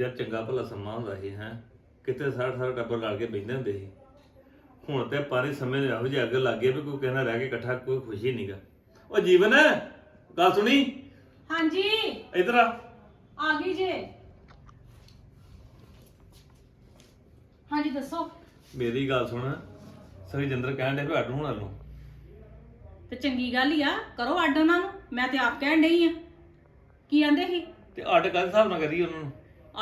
ਯਾਰ ਚੰਗਾ ਭਲਾ ਸਮਾਂ ਹੁੰਦਾ ਸੀ ਹੈ। ਕਿਤੇ ਸਾਰਾ ਸਾਰਾ ਟੱਬਰ ਲੜ ਕੇ ਬੈਠਦੇ ਹੁੰਦੇ ਸੀ। ਹੁਣ ਤੇ ਪਾਣੀ ਸਮੇਂ ਦੇ ਇਹੋ ਜਿਹੇ ਅੱਗ ਲੱਗ ਗਏ ਵੀ ਕੋਈ ਕਹਿੰਦਾ ਰਹਿ ਕੇ ਇਕੱਠਾ ਕੋਈ ਖੁਸ਼ੀ ਨਹੀਂਗਾ ਉਹ ਜੀਵਨ ਗੱਲ ਸੁਣੀ? ਹਾਂਜੀ। ਇਧਰ ਆ। ਆ ਗਈ ਜੇ। ਹਾਂਜੀ ਦੱਸੋ। ਮੇਰੀ ਗੱਲ ਸੁਣ। ਸਰਜਿੰਦਰ ਕਹਿਣ ਦੇ ਵੀ ਅੱਡ ਹੋਣਾ ਨੂੰ। ਤੇ ਚੰਗੀ ਗੱਲ ਹੀ ਆ। ਕਰੋ ਅੱਡ ਉਹਨਾਂ ਨੂੰ। ਮੈਂ ਤੇ ਆਪ ਕਹਿਣ ਡਈ ਆ। ਕੀ ਆਂਦੇ ਸੀ? ਤੇ ਅੱਡ ਕਾਹਦੇ ਹਿਸਾਬ ਨਾਲ ਕਰੀ ਉਹਨਾਂ ਨੂੰ?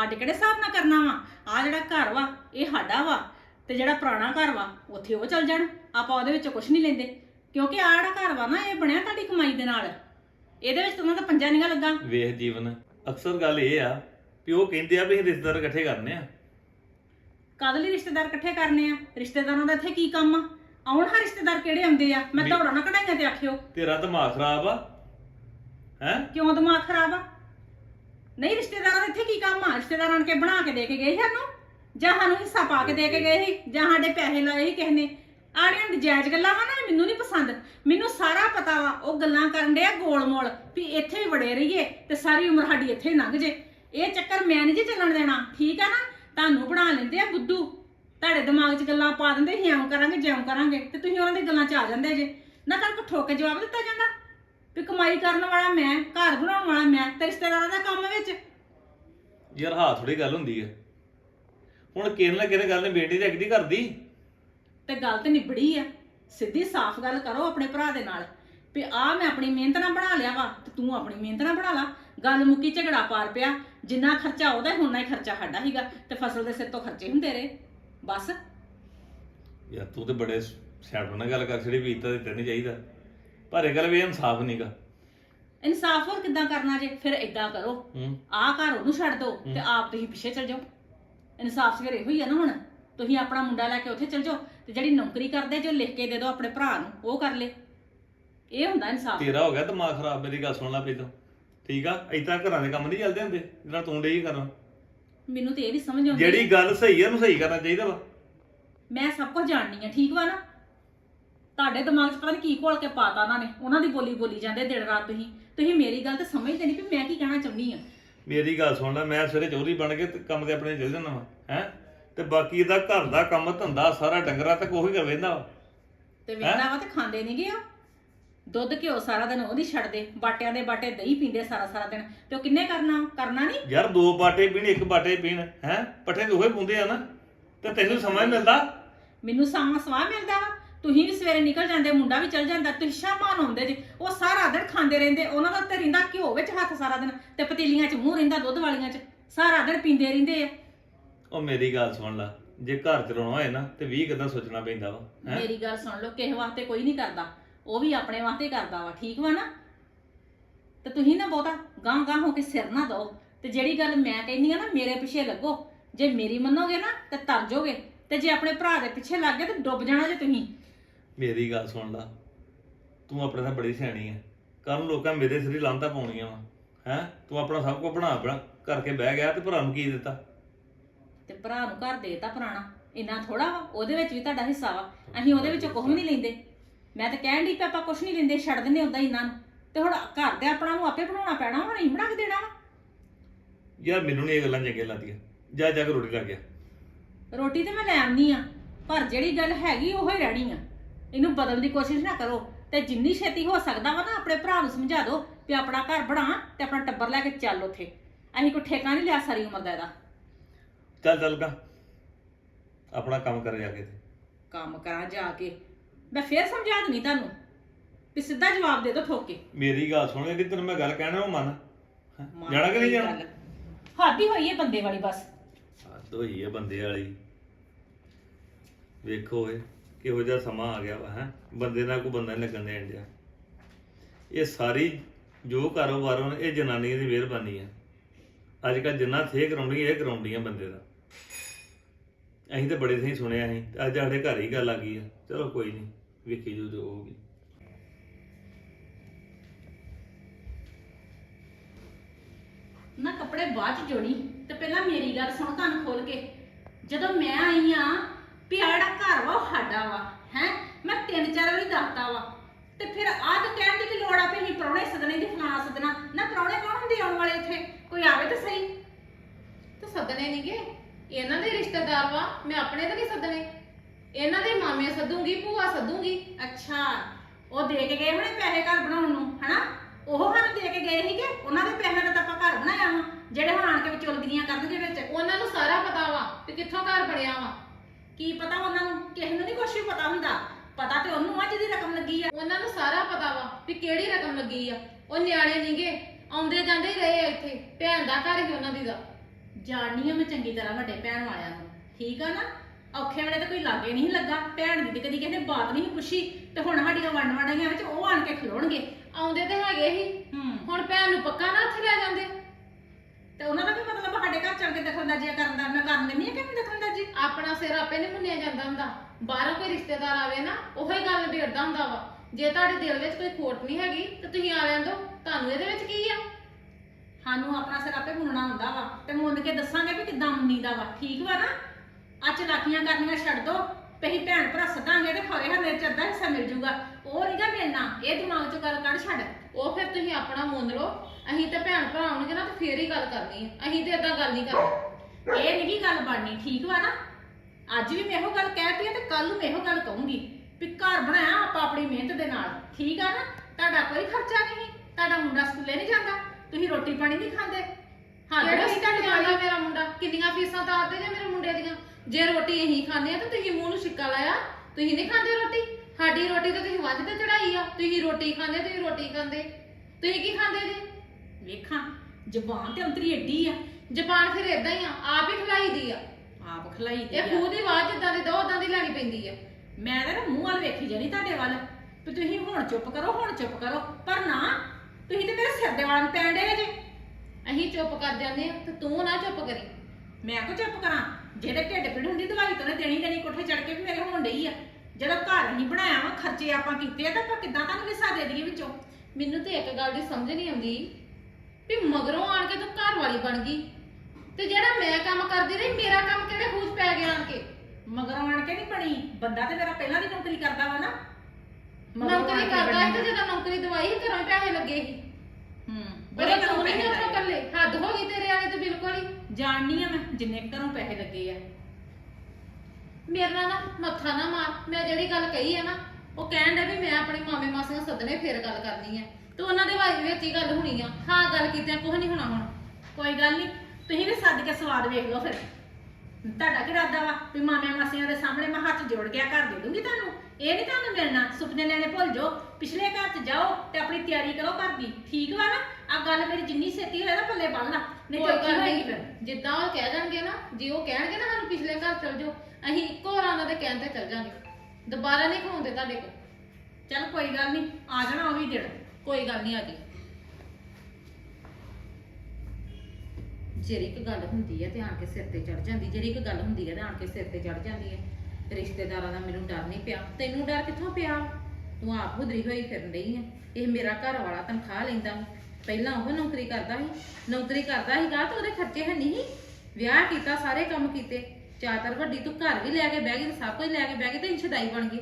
ਅੱਡ ਕਿਹੜੇ ਹਿਸਾਬ ਨਾਲ ਕਰਨਾ ਵਾ? ਆ ਜਿਹੜਾ ਘਰ ਵਾ ਇਹ ਸਾਡਾ ਵਾ ਤੇ ਜਿਹੜਾ ਪੁਰਾਣਾ ਘਰ ਵਾ ਉੱਥੇ ਉਹ ਚੱਲ ਜਾਣ। ਆਪਾਂ ਉਹਦੇ ਵਿੱਚ ਕੁਝ ਨਹੀਂ ਲੈਂਦੇ। ਕਿਉਂਕਿ ਆ ਜਿਹੜਾ ਘਰ ਵਾ ਨਾ ਇਹ ਬਣਿਆ ਤੁਹਾਡੀ ਕਮਾਈ ਦੇ ਨਾਲ। ਇਹਦੇ ਵਿੱਚ ਤੁਹਾਨੂੰ ਤਾਂ ਪੰਜਾ ਨਿਗਾ ਲੱਗਾ। ਵੇਖ ਜੀਵਨ ਅਕਸਰ ਗੱਲ ਇਹ ਆ ਵੀ ਉਹ ਕਹਿੰਦੇ ਆ ਵੀ ਅਸੀਂ ਰਿਸ਼ਤੇਦਾਰ ਇਕੱਠੇ ਕਰਨੇ ਆ। ਕਦ ਲਈ ਰਿਸ਼ਤੇਦਾਰ ਇਕੱਠੇ ਕਰਨੇ ਆ? ਰਿਸ਼ਤੇਦਾਰਾਂ ਦਾ ਇੱਥੇ ਕੀ ਕੰਮ ਆ? ਆਉਣ ਹਾਂ ਰਿਸ਼ਤੇਦਾਰ ਕਿਹੜੇ ਆਉਂਦੇ ਆ? ਮੈਂ ਵੀ- ਦੌੜਾਂ ਨਾ ਕਢਾਈਆਂ ਤੇ ਆਖਿਓ। ਤੇਰਾ ਦਿਮਾਗ ਖਰਾਬ ਆ। ਹੈ? ਕਿਉਂ ਦਿਮਾਗ ਖਰਾਬ ਆ? ਨਹੀਂ, ਰਿਸ਼ਤੇਦਾਰਾਂ ਦਾ ਇੱਥੇ ਕੀ ਕੰਮ ਆ? ਰਿਸ਼ਤੇਦਾਰਾਂ ਕੇ ਬਣਾ ਕੇ ਦੇ ਕੇ ਗਏ ਸੀ ਸਾਨੂੰ? ਜਾਂ ਸਾਨੂੰ ਹਿੱਸਾ ਪਾ ਕੇ ਦੇ ਕੇ ਗਏ ਸੀ? ਜਾਂ ਸਾਡੇ ਪੈਸੇ ਲਾਏ ਸੀ ਕਿਸੇ ਨੇ? ਆੜੀਆਂ ਜਾਇਜ਼ ਗੱਲਾਂ ਵਾ ਨਾ ਮੈਨੂੰ ਨਹੀਂ ਪਸੰਦ। ਮੈਨੂੰ ਸਾਰਾ ਪਤਾ ਵਾ, ਉਹ ਗੱਲਾਂ ਕਰਨ ਡਿਆ ਗੋਲ ਮੋਲ ਵੀ ਇੱਥੇ ਹੀ ਵੜੇ ਰਹੀਏ ਤੇ ਸਾਰੀ ਉਮਰ ਸਾਡੀ ਇੱਥੇ ਹੀ ਲੰਘ ਜੇ। ਇਹ ਚੱਕਰ ਮੈਂ ਨਹੀਂ ਜੀ ਚੱਲਣ ਦੇਣਾ, ਠੀਕ ਆ ਨਾ? ਤੁਹਾਨੂੰ ਬਣਾ ਲੈਂਦੇ ਆ ਬੁੱਧੂ ਤੁਹਾਡੇ ਦਿਮਾਗ 'ਚ ਗੱਲਾਂ ਪਾ ਦਿੰਦੇ ਸੀ ਐਂ ਕਰਾਂਗੇ, ਜਿਉਂ ਕਰਾਂਗੇ ਤੇ ਤੁਸੀਂ ਉਹਨਾਂ ਦੀ ਗੱਲਾਂ 'ਚ ਆ ਜਾਂਦੇ ਜੇ। ਨਾ ਤੁਹਾਨੂੰ ਠੋਕ ਕੇ ਜਵਾਬ ਦਿੱਤਾ ਜਾਂਦਾ? ਵੀ ਕਮਾਈ ਕਰਨ ਵਾਲਾ ਮੈਂ ਘਰ ਬਣਾਉਣ ਵਾਲਾ ਮੈਂ ਤੇ ਰਿਸ਼ਤੇਦਾਰਾਂ ਦਾ ਕੰਮ ਵਿੱਚ। ਯਾਰ ਹਾਂ ਥੋੜੀ ਗੱਲ ਹੁੰਦੀ ਹੈ। ਹੁਣ ਕਿਹਨ ਨਾ ਕਿਹਨੇ ਗੱਲ ਨੇ ਬੇਟੀ ਤੇ ਅਗਦੀ ਕਰਦੀ। ਤੇ ਗੱਲ ਤੇ ਨਿਬੜੀ ਆ। ਸਿੱਧੀ ਸਾਫ਼ ਗੱਲ ਕਰੋ ਆਪਣੇ ਭਰਾ ਦੇ ਨਾਲ। ਵੀ ਆ ਮੈਂ ਆਪਣੀ ਮਿਹਨਤ ਨਾਲ ਬਣਾ ਲਿਆ ਵਾ ਤੇ ਤੂੰ ਆਪਣੀ ਮਿਹਨਤ ਨਾਲ ਬਣਾ ਲਾ। ਗੱਲ ਮੁੱਕੀ ਝਗੜਾ ਪਾਰ ਪਿਆ ਜਿੰਨਾ ਖਰਚਾ ਉਹਦਾ ਹੁੰਦਾ ਹੀ ਖਰਚਾ ਸਾਡਾ ਸੀਗਾ ਤੇ ਫਸਲ ਦੇ ਸਿਰ ਤੋਂ ਖਰਚੇ ਹੁੰਦੇ ਰਹੇ। ਬਸ। ਯਾਰ ਤੂੰ ਤੇ ਬੜੇ ਸਿਆਣ ਨਾਲ ਗੱਲ ਕਰ ਛੜੀ ਵੀ ਇੱਦਾਂ ਤੇ ਨਹੀਂ ਚਾਹੀਦਾ। ਪਰ ਇਹ ਗੱਲ ਵੀ ਇਨਸਾਫ ਨਹੀਂਗਾ ਇਨਸਾਫ ਹੋਰ ਕਿੱਦਾਂ ਕਰਨਾ ਜੇ? ਫਿਰ ਇਦਾਂ ਕਰੋ। ਹੂੰ। ਆਹ ਘਰ ਉਹਨੂੰ ਛੱਡ ਦਿਓ ਤੇ ਆਪ ਤੁਸੀਂ ਪਿੱਛੇ ਚਲ ਜਾਓ। ਇਨਸਾਫ ਸਵੇਰੇ ਇਹੋ ਹੀ ਆ ਨਾ ਹੁਣ। ਤੁਸੀਂ ਆਪਣਾ ਮੁੰਡਾ ਲੈ ਕੇ ਉੱਥੇ ਚਲ ਜਾਓ ਤੇ ਜਿਹੜੀ ਨੌਕਰੀ ਕਰਦੇ ਜੋ ਲਿਖ ਕੇ ਦੇ ਦਿਓ ਆਪਣੇ ਭਰਾ ਨੂੰ ਉਹ ਕਰ ਲੇ। ਇਹ ਹੁੰਦਾ ਇਨਸਾਫ। ਤੇਰਾ ਹੋ ਗਿਆ ਦਿਮਾਗ ਖਰਾਬ ਮੇਰੀ ਗੱਲ ਸੁਣ ਲੈ ਪਹਿਲਾਂ ਠੀਕ ਆ? ਇਦਾਂ ਘਰਾਂ ਦੇ ਕੰਮ ਨਹੀਂ ਚੱਲਦੇ ਹੁੰਦੇ ਜਿਹੜਾ ਤੂੰ ਡਈ ਕਰਨ। ਮੈਨੂੰ ਤੇ ਇਹ ਵੀ ਸਮਝ ਆਉਂਦੀ ਜਿਹੜੀ ਗੱਲ ਸਹੀ ਆ ਉਹਨੂੰ ਸਹੀ ਕਰਨਾ ਚਾਹੀਦਾ ਵਾ। ਮੈਂ ਸਭ ਕੁਝ ਜਾਣਨੀ ਆ ਠੀਕ ਵਾ ਨਾ? ਤੁਹਾਡੇ ਦਿਮਾਗ 'ਚ ਪਤਾ ਨਹੀਂ ਕੀ ਘੋਲ ਕੇ ਪਾਤਾ ਉਹਨਾਂ ਨੇ। ਉਹਨਾਂ ਦੀ ਬੋਲੀ ਬੋਲੀ ਜਾਂਦੇ ਦਿਨ ਰਾਤ ਤੁਸੀਂ। ਤੁਸੀਂ ਮੇਰੀ ਗੱਲ ਤੇ ਸਮਝਦੇ ਨਹੀਂ ਵੀ ਮੈਂ ਕੀ ਕਹਿਣਾ ਚਾਹੁੰਦੀ ਆ ਮੇਰੀ ਗੱਲ ਸੁਣ ਲੈ ਮੈਂ ਸਵੇਰੇ ਚੌਧਰੀ ਬਣ ਕੇ ਤੇ ਕੰਮ ਤੇ ਆਪਣੇ ਚੱਲ ਜਾਣਾ ਵਾ ਹੈ? ਤੇ ਬਾਕੀ ਇਹਦਾ ਘਰ ਦਾ ਕੰਮ ਧੰਦਾ ਸਾਰਾ ਡੰਗਰਾਂ ਤੱਕ ਉਹੀ ਕਰ ਲੈਂਦਾ ਵਾ। ਤੇ ਵੇਖਦਾ ਵਾ ਤੇ ਖਾਂਦੇ ਨਹੀਂ ਗਿਆ ਦੁੱਧ ਘਿਓ ਸਾਰਾ ਦਿਨ ਉਹਦੀ ਛੱਡਦੇ ਬਾਟਿਆਂ ਦੇ ਬਾਟੇ ਦਹੀਂ ਪੀਂਦੇ ਸਾਰਾ ਸਾਰਾ ਦਿਨ। ਤੇ ਉਹ ਕਿੰਨੇ ਕਰਨਾ ਕਰਨਾ ਨਹੀਂ ਯਾਰ ਦੋ ਬਾਟੇ ਪੀਣ ਇੱਕ ਬਾਟੇ ਪੀਣ ਹੈ? ਪੱਠੇ ਦੋਹੇ ਪੁੰਦੇ ਆ ਨਾ। ਤੇ ਤੈਨੂੰ ਸਮਾਂ ਮਿਲਦਾ? ਮੈਨੂੰ ਸਾਵਾਂ ਸਵਾਹ ਮਿਲਦਾ ਵਾ। ਤੁਸੀਂ ਵੀ ਸਵੇਰੇ ਨਿਕਲ ਜਾਂਦੇ ਮੁੰਡਾ ਵੀ ਚਲ ਜਾਂਦਾ ਤੁਸੀਂ ਸ਼ਾਮਾਂ ਨੂੰ ਆਉਂਦੇ ਜੀ ਉਹ ਸਾਰਾ ਦਿਨ ਖਾਂਦੇ ਰਹਿੰਦੇ ਉਹਨਾਂ ਦਾ ਤੇ ਰਹਿੰਦਾ ਘਿਓ ਵਿੱਚ ਹੱਥ ਸਾਰਾ ਦਿਨ ਤੇ ਪਤੀਲੀਆਂ 'ਚ ਮੂੰਹ ਰਹਿੰਦਾ ਦੁੱਧ ਵਾਲੀਆਂ 'ਚ ਸਾਰਾ ਦਿਨ ਪੀਂਦੇ ਰਹਿੰਦੇ ਆ। ਉਹ ਮੇਰੀ ਗੱਲ ਸੁਣ ਲੈ ਜੇ ਘਰ ਚਲਾਉਣਾ ਹੋਏ ਨਾ ਤੇ 20 ਕਿਦਾਂ ਸੋਚਣਾ ਪੈਂਦਾ ਵਾ ਹੈ? ਮੇਰੀ ਗੱਲ ਸੁਣ ਲਓ ਕਿਸੇ ਵਾਸਤੇ ਕੋਈ ਨਹੀਂ ਕਰਦਾ ਉਹ ਵੀ ਆਪਣੇ ਵਾਸਤੇ ਹੀ ਕਰਦਾ ਵਾ ਠੀਕ ਵਾ ਨਾ? ਤੇ ਤੁਸੀਂ ਨਾ ਬਹੁਤਾ ਗਾਂ ਗਾਂ ਹੋ ਕੇ ਸਿਰ ਨਾ ਦੋ ਤੇ ਜਿਹੜੀ ਗੱਲ ਮੈਂ ਕਹਿੰਦੀ ਆ ਨਾ ਮੇਰੇ ਪਿੱਛੇ ਲੱਗੋ ਜੇ ਮੇਰੀ ਮੰਨੋਗੇ ਨਾ ਤੇ ਤਰ ਜਾਓਗੇ ਤੇ ਜੇ ਆਪਣੇ ਭਰਾ ਦੇ ਪਿੱਛੇ ਲੱਗ ਗਏ ਤੇ ਡੁੱਬ ਜਾਣਾ ਜੇ ਤੁਸੀਂ। ਮੇਰੀ ਗੱਲ ਸੁਣ ਲੈ। ਤੂੰ ਆਪਣੇ ਨਾਲ ਬੜੀ ਸਿਆਣੀ ਹੈ ਕੱਲ ਲੋਕਾਂ ਮੇਰੇ ਸਿਰ ਹੀ ਲਾਂਤਾ ਪਾਉਣੀਆਂ ਵਾ। ਹੈ? ਤੂੰ ਆਪਣਾ ਸਭ ਕੁਝ ਬਣਾ ਬਣਾ ਕਰਕੇ ਬਹਿ ਗਿਆ ਤੇ ਭਰਾ ਨੂੰ ਕੀ ਦਿੱਤਾ? ਤੇ ਭਰਾ ਨੂੰ ਘਰ ਦੇਤਾ ਪੁਰਾਣਾ। ਇੰਨਾ ਥੋੜਾ ਵਾ ਉਹਦੇ ਵਿੱਚ ਵੀ ਤੁਹਾਡਾ ਹਿੱਸਾ ਵਾ। ਅਸੀਂ ਉਹਦੇ ਵਿੱਚੋਂ ਕੁਝ ਵੀ ਨਹੀਂ ਲੈਂਦੇ। ਮੈਂ ਤਾਂ ਕਹਿਣ ਦੀ ਕਿ ਆਪਾਂ ਕੁਝ ਨਹੀਂ ਲੈਂਦੇ ਛੱਡ ਦਿੰਦੇ ਉਦਾਂ ਇਹਨਾਂ ਨੂੰ। ਤੇ ਹੁਣ ਘਰ ਦੇ ਆਪਣਾ ਨੂੰ ਆਪੇ ਬਣਾਉਣਾ ਪੈਣਾ ਵਾ ਨਹੀਂ ਬਣਾ ਕੇ ਦੇਣਾ ਵਾ। ਯਾਰ ਮੈਨੂੰ ਨਹੀਂ ਇਹ ਗੱਲਾਂ ਚੰਗੀਆਂ ਲੱਗਦੀਆਂ। ਜਾ ਜਾ ਕੇ ਰੋਟੀ ਲੱਗ ਗਿਆ ਰੋਟੀ ਤੇ ਮੈਂ ਲੈ ਆਉਣੀ ਆ ਪਰ ਜਿਹੜੀ ਗੱਲ ਹੈਗੀ ਉਹ ਹੀ ਰਹਿਣੀ ਆ। ਇਹਨੂੰ ਬਦਲਣ ਦੀ ਕੋਸ਼ਿਸ਼ ਨਾ ਕਰੋ। ਤੇ ਜਿੰਨੀ ਛੇਤੀ ਹੋ ਸਕਦਾ ਵਾ ਨਾ ਆਪਣੇ ਭਰਾ ਨੂੰ ਸਮਝਾ ਦਿਓ ਵੀ ਆਪਣਾ ਘਰ ਬਣਾ ਤੇ ਆਪਣਾ ਟੱਬਰ ਲੈ ਕੇ ਚੱਲ ਉੱਥੇ। ਅਸੀਂ ਕੋਈ ਠੇਕਾ ਨਹੀਂ ਲਿਆ ਸਾਰੀ ਉਮਰ ਦਾ ਇਹਦਾ। ਚੱਲ ਚੱਲ ਗਾ। ਆਪਣਾ ਕੰਮ ਕਰ ਜਾ ਕੇ। ਤੇ ਕੰਮ ਕਰਾਂ ਜਾ ਕੇ। ਮੈਂ ਫੇਰ ਸਮਝਾ ਦੂੰਗੀ ਤੁਹਾਨੂੰ ਵੀ ਸਿੱਧਾ ਜਵਾਬ ਦੇ ਦਿਓ ਠੋਕ। ਮੇਰੀ ਗੱਲ ਸੁਣ ਜਿਹੜੀ ਤੈਨੂੰ ਮੈਂ ਗੱਲ ਕਹਿਣਾ ਉਹ ਮੰਨ। ਹੈਂ? ਜਾਣਾ ਕਿ ਨਹੀਂ ਜਾਣਾ। ਹੱਦ ਹੋਈ ਹੈ ਬੰਦੇ ਵਾਲੀ ਬਸ। ਹੱਦ ਹੋਈ ਹੈ ਬੰਦੇ ਵਾਲੀ। ਵੇਖੋ ਏ ਕਿਹੋ ਜਿਹਾ ਸਮਾਂ ਆ ਗਿਆ ਵਾ, ਹੈ? ਬੰਦੇ ਨਾਲ ਕੋਈ ਬੰਦਾ ਨਹੀਂ ਲੱਗਣ ਦੇਣ ਡਿਆ। ਇਹ ਸਾਰੀ ਜੋ ਕਾਰੋਬਾਰ ਹਨ ਇਹ ਜਨਾਨੀਆਂ ਦੀ ਮਿਹਰਬਾਨੀ ਹੈ ਅੱਜ ਕੱਲ ਜਿੰਨਾ ਥੇ ਕਰਾਉਂਦੀ ਇਹ ਕਰਾਉਂਦੀਆਂ ਬੰਦੇ ਦਾ। ਅਸੀਂ ਤਾਂ ਬੜੇ ਸਹੀ ਸੁਣਿਆ ਸੀ। ਅੱਜ ਸਾਡੇ ਘਰ ਹੀ ਗੱਲ ਆ ਗਈ ਆ। ਚਲੋ ਕੋਈ ਨਹੀਂ ਵੇਖੀ ਜੋ ਜੋ ਹੋਊਗੀ। ਨਾ ਕੱਪੜੇ ਬਾਅਦ ਚ ਜੋੜੀ, ਤੇ ਪਹਿਲਾਂ ਮੇਰੀ ਗੱਲ ਸੁਣ ਕੰਨ ਖੋਲ ਕੇ। ਜਦੋਂ ਮੈਂ ਆਈ ਆ ਵੀ ਆਹ ਜਿਹੜਾ ਘਰ ਵਾ ਉਹ ਸਾਡਾ ਵਾ ਹੈ? ਮੈਂ ਤਿੰਨ ਚਾਰ ਵਾਰੀ ਦੱਸਤਾ ਵਾ। ਤੇ ਫਿਰ ਆਹ ਤਾਂ ਕਹਿਣ ਦੀ ਕੀ ਲੋੜ ਆ ਵੀ ਅਸੀਂ ਪ੍ਰਾਹੁਣੇ ਸਦਨੇ ਦੀ ਫਲਾਣਾ ਸਦਨਾ ਨਾ ਪ੍ਰਾਹੁਣੇ ਕੌਣ ਹੁੰਦੇ ਆਉਣ ਵਾਲੇ ਇੱਥੇ? ਕੋਈ ਆਵੇ ਤਾਂ ਸਹੀ। ਤੇ ਸੱਦਣੇ ਨਹੀਂਗੇ ਇਹਨਾਂ ਦੇ ਰਿਸ਼ਤੇਦਾਰ ਵਾ ਮੈਂ ਆਪਣੇ ਤਾਂ ਨਹੀਂ ਸੱਦਣੇ। ਇਹਨਾਂ ਦੇ ਮਾਮੇ ਸੱਦੂਗੀ ਭੂਆ ਸੱਦੂਗੀ। ਅੱਛਾ ਉਹ ਦੇ ਕੇ ਗਏ ਹੋਣੇ ਪੈਸੇ ਘਰ ਬਣਾਉਣ ਨੂੰ ਹਨਾ? ਉਹ ਸਾਨੂੰ ਦੇ ਕੇ ਗਏ ਸੀਗੇ ਉਹਨਾਂ ਦੇ ਪੈਸੇ ਨਾਲ ਤਾਂ ਆਪਾਂ ਘਰ ਬਣਾਇਆ ਵਾ ਜਿਹੜੇ ਹੁਣ ਆਣ ਕੇ ਵਿਚੋਲਗੀਆਂ ਕਰਨਗੇ ਵਿੱਚ। ਉਹਨਾਂ ਨੂੰ ਸਾਰਾ ਪਤਾ ਵਾ ਕਿ ਕਿੱਥੋਂ ਘਰ ਬਣਿਆ ਵਾ। ਕੀ ਪਤਾ ਉਹਨਾਂ ਨੂੰ ਕਿਸੇ ਨੂੰ ਨਹੀਂ ਕੁਝ ਵੀ ਪਤਾ ਹੁੰਦਾ। ਪਤਾ ਤੇ ਉਹਨੂੰ ਆ ਜਿਹਦੀ ਰਕਮ ਲੱਗੀ ਆ। ਉਹਨਾਂ ਨੂੰ ਸਾਰਾ ਪਤਾ ਵਾ ਵੀ ਕਿਹੜੀ ਰਕਮ ਲੱਗੀ ਆ। ਉਹ ਨਿਆਣੇ ਨਹੀਂਗੇ ਆਉਂਦੇ ਜਾਂਦੇ ਹੀ ਰਹੇ ਆ ਇੱਥੇ। ਭੈਣ ਦਾ ਘਰ ਹੀ ਉਹਨਾਂ ਦੀ ਦਾ। ਜਾਣਨੀ ਆ ਮੈਂ ਚੰਗੀ ਤਰ੍ਹਾਂ ਵੱਡੇ ਭੈਣ ਵਾਲਿਆਂ ਨੂੰ। ਠੀਕ ਆ ਨਾ? ਔਖੇ ਵੇਲੇ ਤਾਂ ਕੋਈ ਲਾਗੇ ਨਹੀਂ ਲੱਗਾ। ਭੈਣ ਦੀ ਤੇ ਕਦੀ ਕਿਸੇ ਨੇ ਬਾਤ ਨਹੀਂ ਪੁੱਛੀ। ਤੇ ਹੁਣ ਸਾਡੀਆਂ ਵੰਡ ਵੰਡਾਈਆਂ ਵਿੱਚ ਉਹ ਆਣ ਕੇ ਖਲੋਣਗੇ। ਆਉਂਦੇ ਤੇ ਹੈਗੇ ਹੀ। ਹੂੰ। ਹੁਣ ਭੈਣ ਨੂੰ ਪੱਕਾ ਨਾ ਉੱਥੇ ਲੈ ਜਾਂਦੇ। ਤੇ ਉਹਨਾਂ ਦਾ ਕੀ ਮਤਲਬ ਸਾਡੇ ਘਰ ਚੜ ਕੇ ਦਖਲਅੰਦਾਜ਼ੀ ਕਰਨ ਦਾ। ਮੈਂ ਕਰਨ ਦਿੰਦੀ ਆ ਕਿ ਨਹੀਂ ਦਖਲਅੰਦਾਜ਼ੀ ਆਪਣਾ ਸਿਰ ਆਪੇ ਨਹੀਂ ਮੁੰਨਿਆ ਜਾਂਦਾ ਹੁੰਦਾ। ਬਾਹਰੋਂ ਕੋਈ ਰਿਸ਼ਤੇਦਾਰ ਆਵੇ ਨਾ ਉਹੋ ਹੀ ਗੱਲ ਨਿਬੇੜਦਾ ਹੁੰਦਾ ਵਾ। ਜੇ ਤੁਹਾਡੇ ਦਿਲ ਵਿੱਚ ਕੋਈ ਖੋਟ ਨਹੀਂ ਹੈਗੀ ਤਾਂ ਤੁਸੀਂ ਆ ਲੈਣ ਦਿਓ ਤੁਹਾਨੂੰ ਇਹਦੇ ਵਿੱਚ ਕੀ ਆ? ਸਾਨੂੰ ਆਪਣਾ ਸਿਰ ਆਪੇ ਮੁੰਨਣਾ ਹੁੰਦਾ ਵਾ। ਤੇ ਮੁੰਨ ਕੇ ਦੱਸਾਂਗੇ ਵੀ ਕਿੱਦਾਂ ਮੁੰਨੀਦਾ ਵਾ। ਠੀਕ ਵਾ ਨਾ? ਆ ਚਲਾਕੀਆਂ ਕਰਨੀਆਂ ਛੱਡ ਦੋ। ਪਈ ਭੈਣ ਭਰਾ ਸਦਾਂਗੇ ਤੇ ਖਰੇ ਹਨੇ ਚ ਅੱਧਾ ਹਿੱਸਾ ਮਿਲ ਜੂਗਾ। ਉਹ ਨਹੀਂਗਾ ਮਿਲਣਾ। ਇਹ ਦਿਮਾਗ ਚੋਂ ਗੱਲ ਕੱਢ ਛੱਡ। ਉਹ ਫਿਰ ਤੁਸੀਂ ਆਪਣਾ ਮੁੰਨ ਲਓ। ਅਸੀਂ ਤਾਂ ਭੈਣ ਭਰਾ ਆਉਣਗੇ ਨਾ ਤੇ ਫੇਰ ਹੀ ਗੱਲ ਕਰਨੀ ਹੈ ਅਸੀਂ ਤੇ ਏਦਾਂ ਗੱਲ ਨਹੀਂ ਕਰਨੀ। ਇਹ ਨਹੀਂ ਗੱਲ ਬਣਨੀ ਠੀਕ ਵਾ ਨਾ? ਅੱਜ ਵੀ ਮੈਂ ਇਹੋ ਗੱਲ ਕਹਿਤੀ ਆ ਤੇ ਕੱਲ ਨੂੰ ਮੈਂ ਇਹੋ ਗੱਲ ਕਹੂੰਗੀ ਵੀ ਘਰ ਬਣਾਇਆ ਆਪਾਂ ਆਪਣੀ ਮਿਹਨਤ ਦੇ ਨਾਲ ਠੀਕ ਆ ਨਾ? ਤੁਹਾਡਾ ਕੋਈ ਖਰਚਾ ਨਹੀਂ ਤੁਹਾਡਾ ਮੁੰਡਾ ਸਕੂਲੇ ਨਹੀਂ ਜਾਂਦਾ ਤੁਸੀਂ ਰੋਟੀ ਪਾਣੀ ਨਹੀਂ ਖਾਂਦੇ। ਹਾਂ ਕਿਹੜਾ ਜਾਂਦਾ ਵਾਲੀ ਮੇਰਾ ਮੁੰਡਾ? ਕਿੰਨੀਆਂ ਫੀਸਾਂ ਤਾਰਦੇ ਜੇ ਮੇਰੇ ਮੁੰਡੇ ਦੀਆਂ? ਜੇ ਰੋਟੀ ਅਸੀਂ ਖਾਂਦੇ ਆ ਤਾਂ ਤੁਸੀਂ ਮੂੰਹ ਨੂੰ ਛਿੱਕਾ ਲਾਇਆ ਤੁਸੀਂ ਨਹੀਂ ਖਾਂਦੇ ਰੋਟੀ? ਸਾਡੀ ਰੋਟੀ ਤਾਂ ਤੁਸੀਂ ਵੱਧ ਤੇ ਚੜਾਈ ਆ ਤੁਸੀਂ ਰੋਟੀ ਖਾਂਦੇ ਤੁਸੀਂ ਰੋਟੀ ਖਾਂਦੇ। ਤੁਸੀਂ ਕੀ ਖਾਂਦੇ ਜੀ? ਵੇਖਾਂ ਜ਼ਬਾਨ ਤੇ ਅੰਤਰੀ ਏਡੀ ਆ। ਜ਼ਬਾਨ ਫਿਰ ਇਦਾਂ ਹੀ ਆ ਆਪ ਹੀ ਖਲਾਈ ਦੀ ਆ। ਆਪ ਖਲਾਈ ਦੀ ਇਹ ਆ। ਖੂਹ ਦੀ ਆਵਾਜ਼ ਜਿੱਦਾਂ ਦੀ ਦੋ ਉਦਾਂ ਦੀ ਲੈਣੀ ਪੈਂਦੀ ਆ। ਮੈਂ ਤਾਂ ਨਾ ਮੂੰਹ ਵੱਲ ਵੇਖੀ ਜਾਣੀ ਤੁਹਾਡੇ ਵੱਲ। ਵੀ ਤੁਸੀਂ ਹੁਣ ਚੁੱਪ ਕਰੋ ਹੁਣ ਚੁੱਪ ਕਰੋ। ਪਰ ਨਾ ਤੁਸੀਂ ਤੇ ਮੇਰੇ ਸਿਰ ਦੇ ਵਾਲਾਂ ਨੂੰ ਪੈਣ ਡੇ ਜੇ। ਅਸੀਂ ਚੁੱਪ ਕਰ ਜਾਂਦੇ ਆ ਤੇ ਤੂੰ ਨਾ ਚੁੱਪ ਕਰੀ। ਮੈਂ ਕੋ ਚੁੱਪ ਕਰਾਂ? ਜਿਹੜੇ ਢਿੱਡ ਪੀੜ ਹੁੰਦੀ ਦਵਾਈ ਤਾਂ ਉਹਨੇ ਦੇਣੀ ਦੇਣੀ ਕੋਠੇ ਚੜ ਕੇ ਵੀ ਮੇਰੇ ਹੋਣ ਡਈ ਆ। ਜਦੋਂ ਘਰ ਨਹੀਂ ਬਣਾਇਆ ਵਾ ਖਰਚੇ ਆਪਾਂ ਕੀਤੇ ਆ ਤਾਂ ਆਪਾਂ ਕਿੱਦਾਂ ਤੁਹਾਨੂੰ ਹਿੱਸਾ ਦੇ ਦਈਏ ਵਿੱਚੋਂ? ਮੈਨੂੰ ਤੇ ਇੱਕ ਗੱਲ ਦੀ ਸਮਝ ਨਹੀਂ ਆਉਂਦੀ। ਵੀ ਮਗਰੋਂ ਆਣ ਕੇ ਤੂੰ ਘਰ ਵਾਲੀ ਬਣ ਗਈ। ਤੇ ਜਿਹੜਾ ਮੈਂ ਕੰਮ ਕਰਦੀ ਰਹੀ ਮੇਰਾ ਕੰਮ ਕਿਹੜੇ ਖੂਚ ਪੈ ਗਿਆ ਆਣ ਕੇ? ਮਗਰੋਂ ਆਣ ਕੇ ਨਹੀਂ ਬਣੀ। ਬੰਦਾ ਤੇ ਮੇਰਾ ਪਹਿਲਾਂ ਦੀ ਨੌਕਰੀ ਕਰਦਾ ਵਾ ਨਾ। ਮਗਰੋਂ ਨੌਕਰੀ ਕੇ ਕਰਦਾ ਬਣੀ ਤੇ ਜਦੋਂ ਨੌਕਰੀ ਦਵਾਈ ਸੀ ਘਰੋਂ ਹੀ ਪੈਸੇ ਲੱਗੇ ਸੀ। ਹੂੰ ਬੜੇ ਘਰੋਂ ਪੈਸੇ। ਕੱਲੇ ਹੱਦ ਹੋ ਗਈ ਤੇਰੇ ਵਾਲੇ ਤੇ ਬਿਲਕੁਲ ਹੀ। ਜਾਣਨੀ ਆ ਮੈਂ ਜਿੰਨੇ ਕੁ ਘਰੋਂ ਪੈਸੇ ਲੱਗੇ ਆ। ਮੇਰੇ ਨਾਲ ਨਾ ਮੱਥਾ ਨਾ ਮਾਰ। ਮੈਂ ਜਿਹੜੀ ਗੱਲ ਕਹੀ ਹੈ ਨਾ ਉਹ ਕਹਿਣ ਦੇ ਵੀ ਮੈਂ ਆਪਣੇ ਮਾਮੇ ਮਾਸੀਆਂ ਸੱਦਣੇ ਫੇਰ ਗੱਲ ਕਰਨੀ ਹੈ ਤੇ ਉਹਨਾਂ ਦੇ ਵਾਈ ਵਿੱਚ ਹੀ ਗੱਲ ਹੋਣੀ ਆ। ਹਾਂ ਗੱਲ ਕੀਤਿਆਂ ਕੁਝ ਨਹੀਂ ਹੋਣਾ ਹੁਣ। ਕੋਈ ਗੱਲ ਨਹੀਂ ਤੁਸੀਂ ਵੀ ਸੱਦ ਕੇ ਸਵਾਦ ਵੇਖ ਲਓ ਫਿਰ। ਤੁਹਾਡਾ ਕੀ ਇਰਾਦਾ ਵਾ? ਵੀ ਮਾਮਿਆਂ ਮਾਸੀਆਂ ਦੇ ਸਾਹਮਣੇ ਮੈਂ ਹੱਥ ਜੋੜ ਕੇ ਆ ਘਰ ਦੇ ਦੂੰਗੀ ਤੁਹਾਨੂੰ? ਇਹ ਨਹੀਂ ਤੁਹਾਨੂੰ ਮਿਲਣਾ ਸੁਪਨੇ ਲੈਣੇ ਭੁੱਲ ਜਾਓ। ਪਿਛਲੇ ਘਰ 'ਚ ਜਾਓ ਤੇ ਆਪਣੀ ਤਿਆਰੀ ਕਰੋ ਘਰ ਦੀ। ਠੀਕ ਵਾ ਨਾ? ਆ ਗੱਲ ਮੇਰੀ ਜਿੰਨੀ ਛੇਤੀ ਹੋਏ ਨਾ ਪੱਲੇ ਬੰਨ ਲਾ। ਨਹੀਂ ਕੋਈ ਤੇ ਔਖੀ ਗੱਲ ਹੋਏਗੀ ਨਹੀਂ। ਫਿਰ? ਜਿੱਦਾਂ ਉਹ ਕਹਿ ਦੇਣਗੇ ਨਾ ਜੇ ਉਹ ਕਹਿਣਗੇ ਨਾ ਸਾਨੂੰ ਪਿਛਲੇ ਘਰ ਚਲ ਜਾਓ ਅਸੀਂ ਇੱਕੋ ਵਾਰ ਉਹਨਾਂ ਦੇ ਕਹਿਣ ਤੇ ਚਲ ਜਾਾਂਗੇ। ਦੁਬਾਰਾ ਨਹੀਂ ਖਵਾਉਂਦੇ ਤੁਹਾਡੇ ਕੋਲ। ਚੱਲ ਕੋਈ ਗੱਲ ਨਹੀਂ ਆ ਜਾਣਾ ਉਹ ਵੀ ਦਿਨ। ਕੋਈ ਗੱਲ ਨਹੀਂ ਆ ਗਈ। ਜਿਹੜੀ ਇੱਕ ਗੱਲ ਹੁੰਦੀ ਹੈ ਤੇ ਆਣ ਕੇ ਸਿਰ ਤੇ ਚੜ ਜਾਂਦੀ, ਜਿਹੜੀ ਇੱਕ ਗੱਲ ਹੁੰਦੀ ਹੈ ਤੇ ਆਣ ਕੇ ਸਿਰ ਤੇ ਚੜ ਜਾਂਦੀ ਹੈ ਰਿਸ਼ਤੇਦਾਰਾਂ ਦਾ ਮੈਨੂੰ ਡਰ ਨਹੀਂ ਪਿਆ। ਤੈਨੂੰ ਡਰ ਕਿੱਥੋਂ ਪਿਆ? ਤੂੰ ਆਪ ਹੁਦਰੀ ਹੋਈ ਫਿਰਨ ਰਹੀ ਹੈ ਇਹ ਮੇਰਾ ਘਰ ਵਾਲਾ ਤਨਖਾਹ ਲੈਂਦਾ ਪਹਿਲਾਂ ਉਹ ਨੌਕਰੀ ਕਰਦਾ ਸੀ। ਨੌਕਰੀ ਕਰਦਾ ਸੀਗਾ ਤੇ ਉਹਦੇ ਖਰਚੇ ਹੈ ਨਹੀਂ ਵਿਆਹ ਕੀਤਾ, ਸਾਰੇ ਕੰਮ ਕੀਤੇ। ਚਾਤਰ ਵੱਡੀ ਤੂੰ ਘਰ ਵੀ ਲੈ ਕੇ ਬਹਿ ਗਈ ਤੇ ਸਭ ਕੁਝ ਲੈ ਕੇ ਬਹਿ ਗਈ ਤੇ ਇੰਸ਼ਦਾਈ ਬਣ ਗਈ।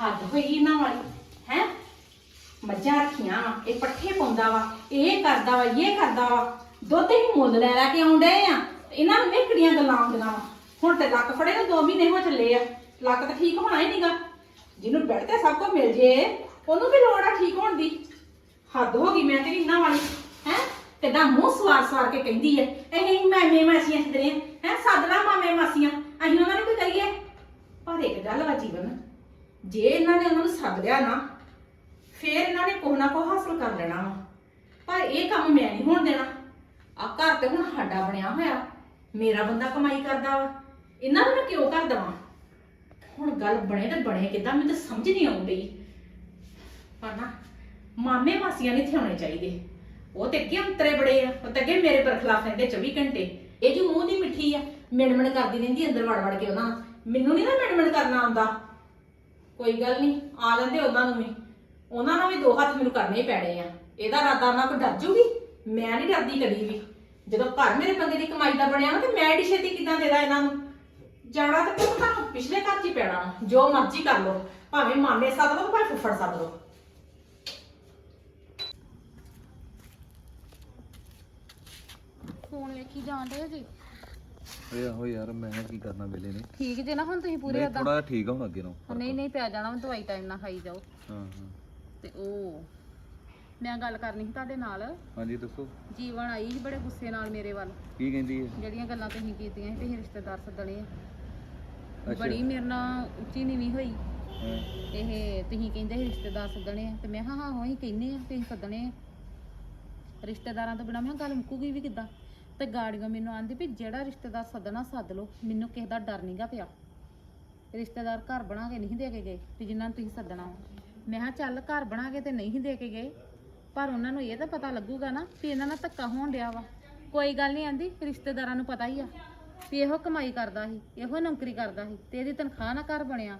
ਹੱਦ ਹੋਈ ਇਹਨਾਂ ਵਾਲੀ, ਹੈ? ਮੱਝਾਂ ਰੱਖੀਆਂ ਵਾ, ਇਹ ਪੱਠੇ ਪਾਉਂਦਾ ਵਾ, ਇਹ ਕਰਦਾ ਵਾ, ਇਹ ਕਰਦਾ ਵਾ। ਦੁੱਧ ਹੀ ਮੁੱਲ ਲੈ ਲੈ ਕੇ ਆਉਂਦੇ ਆ। ਇਹਨਾਂ ਨੂੰ ਵੇਖੜੀਆਂ ਗੱਲਾਂ ਆਉਂਦੀਆਂ ਵਾ? ਹੁਣ ਤੇ ਲੱਕ ਫੜੇ ਨੂੰ 2 ਮਹੀਨੇ ਹੋ ਚੱਲੇ ਆ। ਲੱਕ ਤਾਂ ਠੀਕ ਹੋਣਾ ਹੀ ਨਹੀਂਗਾ ਜਿਹਨੂੰ ਬੈਠ ਤੇ ਸਭ ਕੁਝ ਮਿਲ ਜੇ, ਉਹਨੂੰ ਵੀ ਲੋੜ ਆ ਠੀਕ ਹੋਣ ਦੀ। ਹੱਦ ਹੋ ਗਈ ਮੈਂ ਤੇ ਇਹਨਾਂ ਵਾਲੀ। ਹੈ? ਕਿਦਾਂ ਮੂੰਹ ਸਵਾਰ ਸਵਾਰ ਕੇ ਕਹਿੰਦੀ ਐ ਇਹ ਮਾਮੇ ਮਾਸੀਆਂ ਛਦਰੇ ਹੈ? ਸੱਦਣਾ ਮਾਮੇ ਮਾਸੀਆਂ। ਅਸੀਂ ਉਹਨਾਂ ਨੂੰ ਕੀ ਕਰੀਏ? ਪਰ ਇੱਕ ਗੱਲ ਵਾ ਜੀਵਨ, ਜੇ ਇਹਨਾਂ ਨੇ ਉਹਨਾਂ ਨੂੰ ਸੱਦ ਲਿਆ ਨਾ ਫੇਰ ਇਹਨਾਂ ਨੇ ਕੋਹ ਨਾ ਕੋ ਹਾਸਲ ਕਰ ਲੈਣਾ ਵਾ। ਪਰ ਇਹ ਕੰਮ ਮੈਂ ਨਹੀਂ ਹੋਣ ਦੇਣਾ। ਆ ਘਰ ਤੇ ਹੁਣ ਸਾਡਾ ਬਣਿਆ ਹੋਇਆ। ਮੇਰਾ ਬੰਦਾ ਕਮਾਈ ਕਰਦਾ ਵਾ। ਇਹਨਾਂ ਨੂੰ ਮੈਂ ਕਿਉਂ ਕਰ ਦੇਵਾਂ? ਹੁਣ ਗੱਲ ਬਣੇ ਤੇ ਬਣੇ ਕਿਦਾਂ, ਮੈਨੂੰ ਤਾਂ ਸਮਝ ਨਹੀਂ ਆਉਂਦੀ ਪਰ ਨਾ, ਮਾਮੇ ਮਾਸੀਆਂ ਨਹੀਂ ਥਿਆਉਣੇ ਚਾਹੀਦੇ। ਉਹ ਤੇ ਅੱਗੇ ਅੰਤਰੇ ਬੜੇ ਆ। ਉਹ ਤੇ ਅੱਗੇ ਮੇਰੇ ਬਰਖਲਾਫ ਰਹਿੰਦੇ 24 ਘੰਟੇ। ਇਹ ਜੀ ਮੂੰਹ ਦੀ ਮਿੱਠੀ ਆ, ਮਿਣਮਿਣ ਕਰਦੀ ਰਹਿੰਦੀ ਅੰਦਰ ਵੜ ਵੜ ਕੇ ਉਹਨਾਂ ਨਾਲ। ਮੈਨੂੰ ਨਹੀਂ ਨਾ ਮਿਣਮਿਣ ਕਰਨਾ ਆਉਂਦਾ। ਕੋਈ ਗੱਲ ਨਹੀਂ ਆ ਲੈਂਦੇ ਉਹਨਾਂ ਨੂੰ ਵੀ। ਉਹਨਾਂ ਨਾਲ ਵੀ ਦੋ ਹੱਥ ਮੈਨੂੰ ਕਰਨੇ ਹੀ ਪੈਣੇ ਆ। ਇਹਦਾ ਰਾਦਾ ਉਹਨਾਂ ਕੋ ਡਰ ਜੂਗੀ? ਮੈਂ ਨਹੀਂ ਡਰਦੀ ਕਦੀ ਵੀ। ਜਦੋਂ ਘਰ ਮੇਰੇ ਬੰਦੇ ਦੀ ਕਮਾਈ ਦਾ ਬਣਿਆ ਨਾ ਤੇ ਮੈਂ ਏਡੀ ਛੇਤੀ ਕਿਦਾਂ ਦੇਦਾ ਇਹਨਾਂ ਨੂੰ? ਜਾਣਾ ਤਾਂ ਪੁੱਤ ਤੁਹਾਨੂੰ ਪਿਛਲੇ ਘਰ 'ਚ ਹੀ ਪੈਣਾ। ਜੋ ਮਰਜ਼ੀ ਕਰ ਲਓ। ਭਾਵੇਂ ਮਾਮੇ ਸੱਦ ਲਓ ਭਾਵੇਂ ਫੁੱਫੜ ਸੱਦ ਲਓ। ਫੋਨ ਵੇਖੀ ਜਾਣ ਡੇ ਜੀ। ਓਏ ਆਹੋ ਯਾਰ ਮੈਂ ਕੀ ਕਰਨਾ ਵੇਲੇ ਨੇ? ਠੀਕ ਜੇ ਨਾ ਹੁਣ ਤੁਸੀਂ ਪੂਰੇ ਨਹੀਂ ਉਦਾਂ ਥੋੜਾ ਠੀਕ ਹੁਣ ਅੱਗੇ ਨੂੰ ਨਹੀਂ ਨਹੀਂ ਪਿਆ ਜਾਣਾ ਦਵਾਈ ਟਾਈਮ ਨਾਲ ਖਾਈ ਜਾਓ। ਹਾਂ ਹਾਂ। ਤੇ ਉਹ ਮੈਂ ਗੱਲ ਕਰਨੀ ਸੀ ਤੁਹਾਡੇ ਨਾਲ। ਹਾਂਜੀ ਦੱਸੋ। ਜੀਵਨ ਆਈ ਸੀ ਬੜੇ ਗੁੱਸੇ ਨਾਲ ਮੇਰੇ ਵੱਲ। ਕੀ ਕਹਿੰਦੀ ਹੈ? ਜਿਹੜੀਆਂ ਗੱਲਾਂ ਤੁਸੀਂ ਕੀਤੀਆਂ ਸੀ ਤੁਸੀਂ ਰਿਸ਼ਤੇਦਾਰ ਸੱਦਣੇ ਆ। ਅੱਛਾ। ਬੜੀ ਮੇਰੇ ਨਾਲ ਉੱਚੀ ਨੀਵੀਂ ਹੋਈ। ਹਾਂ। ਇਹ ਤੁਸੀਂ ਕਹਿੰਦੇ ਸੀ ਰਿਸ਼ਤੇਦਾਰ ਸੱਦਣੇ ਆ। ਤੇ ਮੈਂ ਹਾਂ ਹਾਂ ਹਾਂ ਹੀ ਕਹਿੰਨੇ ਆ ਤੁਸੀਂ ਸੱਦਣੇ ਆ। ਰਿਸ਼ਤੇਦਾਰਾਂ ਤੋਂ ਬਿਨਾ ਮੈਂ ਕਿਹਾ ਗੱਲ ਮੁੱਕੂਗੀ ਵੀ ਕਿੱਦਾਂ? ਤੇ ਗਾੜੀਆਂ ਮੈਨੂੰ ਆਂਦੀ ਵੀ ਜਿਹੜਾ ਰਿਸ਼ਤੇਦਾਰ ਸੱਦਣਾ ਸੱਦ ਲਓ। ਮੈਨੂੰ ਕਿਸੇ ਦਾ ਡਰ ਨਹੀਂਗਾ ਪਿਆ। ਰਿਸ਼ਤੇਦਾਰ ਘਰ ਬਣਾ ਕੇ ਨਹੀਂ ਦੇ ਕੇ ਗਏ ਵੀ ਜਿਨ੍ਹਾਂ ਨੂੰ ਤੁਸੀਂ ਸੱਦਣਾ ਵਾ। ਮੈਂ ਕਿਹਾ ਚੱਲ ਘਰ ਬਣਾ ਕੇ ਤੇ ਨਹੀਂ ਦੇ ਕੇ ਗਏ। ਪਰ ਉਹਨਾਂ ਨੂੰ ਇਹ ਤਾਂ ਪਤਾ ਲੱਗੂਗਾ ਨਾ ਵੀ ਇਹਨਾਂ ਨਾਲ ਧੱਕਾ ਹੋਣ ਡਿਆ ਵਾ। ਕੋਈ ਗੱਲ ਨਹੀਂ ਆਂਦੀ, ਰਿਸ਼ਤੇਦਾਰਾਂ ਨੂੰ ਪਤਾ ਹੀ ਆ ਵੀ ਇਹੋ ਕਮਾਈ ਕਰਦਾ ਸੀ, ਇਹੋ ਨੌਕਰੀ ਕਰਦਾ ਸੀ ਤੇ ਇਹਦੀ ਤਨਖਾਹ ਨਾ ਘਰ ਬਣਿਆ।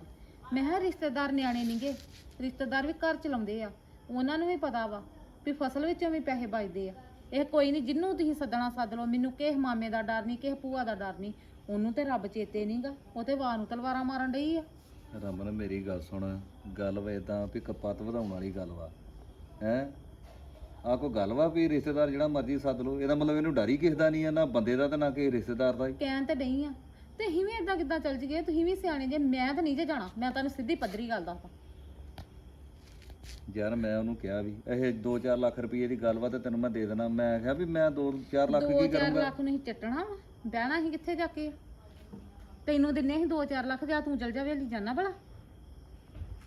ਮੈਂ ਕਿਹਾ ਰਿਸ਼ਤੇਦਾਰ ਨਿਆਣੇ ਨਹੀਂਗੇ ਰਿਸ਼ਤੇਦਾਰ ਵੀ ਘਰ ਚਲਾਉਂਦੇ ਆ। ਉਹਨਾਂ ਨੂੰ ਵੀ ਪਤਾ ਵਾ ਵੀ ਫਸਲ ਵਿੱਚੋਂ ਵੀ ਪੈਸੇ ਬਚਦੇ ਆ। ਇਹ ਕੋਈ ਨਹੀਂ ਜਿੰਨੂੰ ਤੁਸੀਂ ਸੱਦਣਾ ਸੱਦ ਲਓ, ਮੈਨੂੰ ਕਿਸੇ ਮਾਮੇ ਦਾ ਡਰ ਨਹੀਂ, ਕਿਸੇ ਭੂਆ ਦਾ ਡਰ ਨਹੀਂ। ਉਹਨੂੰ ਤੇ ਰੱਬ ਚੇਤੇ ਨਹੀਂਗਾ ਉਹ ਤੇ ਵਾਰ ਨੂੰ ਤਲਵਾਰਾਂ ਮਾਰਨ ਡਈ ਆ। ਰਮਨ ਮੇਰੀ ਗੱਲ ਸੁਣ। ਗੱਲ ਵੇ ਤਾਂ ਵੀ ਕਪੱਤ ਵਧਾਉਣ ਵਾਲੀ ਗੱਲ ਵਾ। ਹੈ? ਆ ਕੋਈ ਗੱਲ ਵਾ ਵੀ ਰਿਸ਼ਤੇਦਾਰ ਜਿਹੜਾ ਮਰਜ਼ੀ ਸੱਦ ਲਓ ਇਹਦਾ ਮਤਲਬ ਇਹਨੂੰ ਡਰ ਹੀ ਕਿਸੇ ਦਾ ਨਹੀਂ ਆ ਨਾ ਬੰਦੇ ਦਾ ਤੇ ਨਾ ਕਿਸੇ ਰਿਸ਼ਤੇਦਾਰ ਦਾ ਹੀ। ਕਹਿਣ ਤੇ ਡਈ ਆ। ਤੇ ਅਸੀਂ ਵੀ ਇਦਾਂ ਕਿੱਦਾਂ ਚੱਲ ਜੀਏ ਤੁਸੀਂ ਵੀ ਸਿਆਣੇ ਜੇ ਮੈਂ ਤਾਂ ਨਹੀਂ ਜੇ ਜਾਣਾ ਮੈਂ ਤੁਹਾਨੂੰ ਸਿੱਧੀ ਪੱਧਰੀ ਗੱਲ ਦੱਸਦਾ। ਯਾਰ ਮੈਂ ਉਹਨੂੰ ਕਿਹਾ ਵੀ ਇਹ 2-4 ਲੱਖ ਰੁਪਏ ਦੀ ਗੱਲ ਵਾ ਤੇ ਤੈਨੂੰ ਮੈਂ ਦੇ ਦੇਣਾ। ਮੈਂ ਕਿਹਾ ਵੀ ਮੈਂ 2-4 ਲੱਖ ਦੋ ਕੀ ਚਾਰ ਕਰੂੰਗਾ? ਲੱਖ ਨੂੰ ਚੱਟਣਾ ਵਾ ਬਹਿਣਾ ਹੀ ਕਿੱਥੇ ਜਾ ਕੇ? ਤੈਨੂੰ ਦਿੰਨੇ ਸੀ 2-4 ਲੱਖ ਜਾਂ ਤੂੰ ਚਲ ਜਾਵੇ ਲਈ ਜਾਣਾ ਭਲਾ।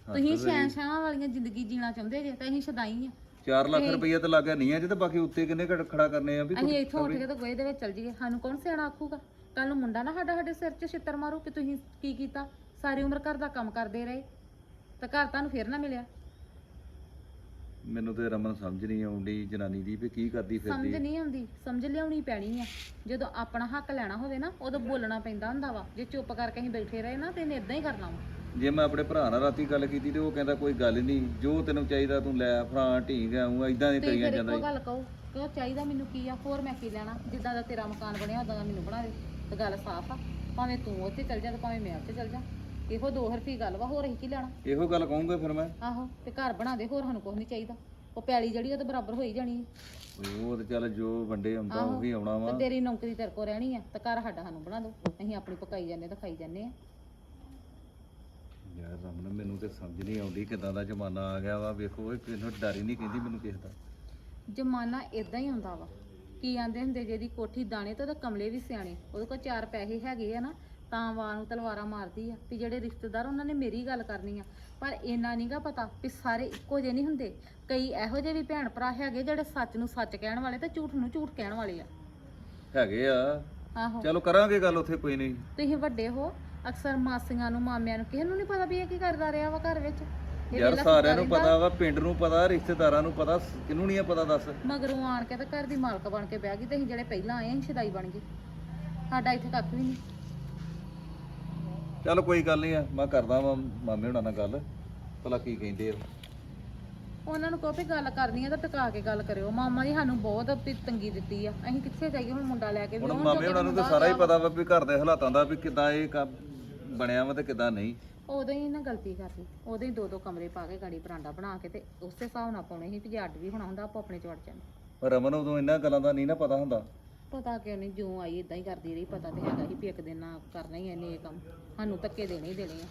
ਤੁਸੀਂ ਸ਼ੈਨ ਸ਼ਾਹਾਂ। ਵਾਲੀਆਂ ਜ਼ਿੰਦਗੀ ਜੀਣਾ ਚਾਹੁੰਦੇ ਜੇ ਤਾਂ ਅਸੀਂ ਸ਼ਦਾਈ ਆ। 4 ਲੱਖ ਰੁਪਏ ਤੇ ਲੱਗਾ ਨਹੀਂ ਆ ਜੇ ਤੇ ਬਾਕੀ ਉੱਤੇ ਕਿੰਨੇ ਕੁ ਖੜਾ ਕਰਨੇ ਆ ਵੀ ਅਸੀਂ ਇੱਥੋਂ ਉੱਠ ਕੇ ਤਾਂ ਗੋਏ ਦੇ ਵਿੱਚ ਚਲ ਜੀਏ ਸਾਨੂੰ ਕੌਣ ਸਿਆਣਾ ਆਖੂਗਾ? ਕੱਲ ਨੂੰ ਮੁੰਡਾ ਨਾ ਸਾਡਾ ਸਾਡੇ ਸਿਰ 'ਚ ਛਿੱਤਰ ਮਾਰੂ ਕਿ ਤੁਸੀਂ ਕੀ ਕੀਤਾ? ਸਾਰੀ ਉਮਰ ਘਰ ਦਾ ਕੰਮ ਕਰਦੇ ਰਹੇ। ਤਾਂ ਘਰ ਤੁਹਾਨੂੰ ਫੇਰ ਨਾ ਮਿਲਿਆ। ਮੈਨੂੰ ਤੇ ਰਮਨ ਸਮਝ ਨਹੀਂ ਆਉਂਦੀ ਜਨਾਨੀ ਦੀ ਵੀ ਕੀ ਕਰਦੀ ਸਮਝ ਫਿਰਦੀ ਨਹੀਂ ਆਉਂਦੀ ਸਮਝ ਲਿਆਉਣੀ ਪੈਣੀ ਆ। ਜਦੋਂ ਆਪਣਾ ਹੱਕ ਲੈਣਾ ਹੋਵੇ ਨਾ ਉਦੋਂ ਬੋਲਣਾ ਪੈਂਦਾ ਹੁੰਦਾ ਵਾ। ਜੇ ਚੁੱਪ ਕਰਕੇ ਅਸੀਂ ਬੈਠੇ ਰਹੇ ਨਾ ਤੇ ਇਹਨੇ ਇਦਾਂ ਹੀ ਕਰਨਾ ਵਾ। ਜੇ ਮੈਂ ਆਪਣੇ ਭਰਾ ਨਾਲ ਰਾਤੀ ਗੱਲ ਕੀਤੀ ਤੇ ਉਹ ਕਹਿੰਦਾ ਕੋਈ ਗੱਲ ਨਹੀਂ ਜੋ ਤੈਨੂੰ ਚਾਹੀਦਾ ਤੂੰ ਲੈ ਫਰਾਂ ਢੀਂਗ ਆਉਂ ਇਦਾਂ ਦੀ ਤੇ ਕਰੀਆਂ ਫਿਰ ਜਾਂਦਾ ਇੱਕੋ ਗੱਲ ਕਹੋ ਕਿ ਉਹ ਚਾਹੀਦਾ ਮੈਨੂੰ ਕੀ ਆ? ਹੋਰ ਮੈਂ ਕੀ ਲੈਣਾ? ਜਿੱਦਾਂ ਦਾ ਤੇਰਾ ਮਕਾਨ ਬਣਿਆ ਉਦਾਂ ਦਾ ਮੈਨੂੰ ਬਣਾ ਦੇ। ਤੇ ਗੱਲ ਸਾਫ਼ ਆ। ਭਾਵੇਂ ਤੂੰ ਉੱਥੇ ਚੱਲ ਜਾ ਤੇ ਭਾਵੇਂ ਮੈਂ ਉੱਥੇ ਚੱਲ ਜਾ। ਇਹੋ ਦੋ ਹਰਫੀ ਗੱਲ ਵਾ ਹੋਰ ਅਸੀਂ ਕੀ ਲੈਣਾ? ਇਹੋ ਗੱਲ ਕਹੂੰਗਾ ਫਿਰ ਮੈਂ। ਆਹੋ ਤੇ ਘਰ ਬਣਾ ਦੇ ਹੋਰ ਸਾਨੂੰ ਕੁਝ ਨਹੀਂ ਚਾਹੀਦਾ। ਉਹ ਪੈਲੀ ਜਿਹੜੀ ਉਹ ਤੇ ਬਰਾਬਰ ਹੋਈ ਜਾਣੀ ਆ। ਉਹ ਤੇ ਚੱਲ ਜੋ ਵੰਡੇ ਆਹੋ। ਉਹੀ ਆਉਣਾ ਵਾ। ਤੇ ਤੇਰੀ ਨੌਕਰੀ ਤੇਰੇ ਕੋਲ ਰਹਿਣੀ ਆ ਤੇ ਘਰ ਸਾਡਾ ਸਾਨੂੰ ਬਣਾ ਦੋ। ਅਸੀਂ ਆਪਣੀ ਪਕਾਈ ਜਾਂਦੇ ਤੇ ਖਾਈ ਜਾਂਦੇ ਆ। ਯਾਰ ਰਮਨ ਮੈਨੂੰ ਤੇ ਸਮਝ ਨਹੀਂ ਆਉਂਦੀ ਕਿਦਾਂ ਦਾ ਜ਼ਮਾਨਾ ਆ ਗਿਆ ਵਾ। ਵੇਖੋ ਇਹ ਕਿਹਨੂੰ ਡਰ ਹੀ ਨਹੀਂ ਕਹਿੰਦੀ ਮੈਨੂੰ ਕਿਸੇ ਦਾ। ਜਮਾਨਾ ਇਦਾਂ ਹੀ ਆਉਂਦਾ ਵਾ। ਕੀ ਆਂਦੇ ਹੁੰਦੇ ਜਿਹਦੀ ਕੋਠੀ ਦਾਣੇ ਤੇ ਉਹਦੇ ਕਮਲੇ ਵੀ ਸਿਆਣੇ ਉਹਦੇ ਕੋਲ ਚਾਰ ਪੈਸੇ ਹੈਗੇ ਆ ਨਾ ਤਾਂ ਵਾਂ ਨੂੰ ਤਲਵਾਰਾਂ ਮਾਰਦੀ ਆ ਵੀ ਜਿਹੜੇ ਰਿਸ਼ਤੇਦਾਰ ਉਹਨਾਂ ਨੇ ਮੇਰੀ ਗੱਲ ਕਰਨੀ ਆ। ਪਰ ਇੰਨਾ ਨਹੀਂਗਾ ਪਤਾ ਵੀ ਸਾਰੇ ਇੱਕੋ ਜਿਹੇ ਨਹੀਂ ਹੁੰਦੇ। ਕਈ ਇਹੋ ਜਿਹੇ ਵੀ ਭੈਣ ਭਰਾ ਹੈਗੇ ਜਿਹੜੇ ਸੱਚ ਨੂੰ ਸੱਚ ਕਹਿਣ ਵਾਲੇ ਤੇ ਝੂਠ ਨੂੰ ਝੂਠ ਕਹਿਣ ਵਾਲੇ ਆ। ਹੈਗੇ ਆ। ਆਹੋ। ਚਲੋ ਕਰਾਂਗੇ ਗੱਲ ਉੱਥੇ ਕੋਈ ਨਹੀਂ। ਤੁਸੀਂ ਵੱਡੇ ਹੋ ਅਕਸਰ ਮਾਸੀਆਂ ਨੂੰ ਮਾਮਿਆਂ ਨੂੰ ਕਿਸੇ ਨੂੰ ਨਹੀਂ ਪਤਾ ਵੀ ਇਹ ਕੀ ਕਰਦਾ ਰਿਹਾ ਵਾ ਘਰ ਵਿੱਚ। ਇਹ ਯਾਰ ਵੇਲਾ ਸਾਰਿਆਂ ਨੂੰ ਪਤਾ ਵਾ ਪਿੰਡ ਨੂੰ ਪਤਾ ਰਿਸ਼ਤੇਦਾਰਾਂ ਨੂੰ ਪਤਾ ਕਿਹਨੂੰ ਨਹੀਂ ਪਤਾ ਦੱਸ। ਮਗਰੋਂ ਆਣ ਕੇ ਤੇ ਘਰ ਦੀ ਮਾਲਕ ਬਣ ਕੇ ਬਹਿ ਗਈ ਤੇ ਅਸੀਂ ਜਿਹੜੇ ਪਹਿਲਾਂ ਆਏ ਅਸੀਂ ਸ਼ਦਾਈ ਬਣ ਗਏ। ਸਾਡਾ ਇੱਥੇ ਕੱਖ ਵੀ ਨਹੀਂ ਚਲ ਕੋਈ ਗੱਲ ਨਹੀਂ ਆ ਮੈਂ ਕਰਦਾ ਵਾ ਮਾਮੇ ਹੁਣਾਂ ਨਾਲ ਗੱਲ ਭਲਾ ਕੀ ਕਹਿੰਦੇ ਆ। ਉਹਨਾਂ ਨੂੰ ਕਹੋ ਵੀ ਗੱਲ ਕਰਨੀ ਹੈ ਤਾਂ ਟਿਕਾ ਕੇ ਗੱਲ ਕਰਿਓ। ਮਾਮਾ ਜੀ ਸਾਨੂੰ ਬਹੁਤ ਵੀ ਤੰਗੀ ਦਿੱਤੀ ਆ। ਅਸੀਂ ਕਿੱਥੇ ਜਾਈਏ ਹੁਣ ਮੁੰਡਾ ਲੈ ਕੇ ਵੀ ਹੁਣ ਮਾਮੇ ਹੁਣਾਂ ਨੂੰ ਤਾਂ ਸਾਰਾ ਹੀ ਪਤਾ ਵਾ ਵੀ ਘਰ ਦੇ ਹਾਲਾਤਾਂ ਦਾ ਵੀ ਕਿਦਾਂ ਇਹ ਕੰਮ ਬਣਿਆ ਵਾ ਤੇ ਕਿਦਾਂ ਨਹੀਂ। ਉਦੋਂ ਹੀ ਨਾ ਗਲਤੀ ਕਰ ਲਈ ਉਦੋਂ ਹੀ ਦੋ ਦੋ ਕਮਰੇ ਪਾ ਕੇ ਗਾੜੀ ਬਰਾਂਡਾ ਬਣਾ ਕੇ ਤੇ ਉਸੇ ਹਿਸਾਬ ਨਾਲ ਪਾਉਣੇ ਸੀ ਵੀ ਜੇ ਅੱਡ ਵੀ ਹੋਣਾ ਹੁੰਦਾ ਆਪੋ ਆਪਣੇ ਚ ਵੜ ਜਾਂਦੇ। ਪਰ ਰਮਨ ਉਦੋਂ ਇਹਨਾਂ ਗੱਲਾਂ ਦਾ ਨਹੀਂ ਨਾ ਪਤਾ ਹੁੰਦਾ। ਪਤਾ ਕਿਉਂ ਨਹੀਂ ਜੋ ਆਈ ਇਦਾਂ ਹੀ ਕਰਦੀ ਰਹੀ ਪਤਾ ਤੇ ਹੈਗਾ ਸੀ ਵੀ ਇੱਕ ਦਿਨ ਨਾ ਕਰਨਾ ਹੀ ਇਹਨੇ ਇਹ ਕੰਮ ਸਾਨੂੰ ਧੱਕੇ ਦੇਣੇ ਹੀ ਦੇਣੇ ਆ।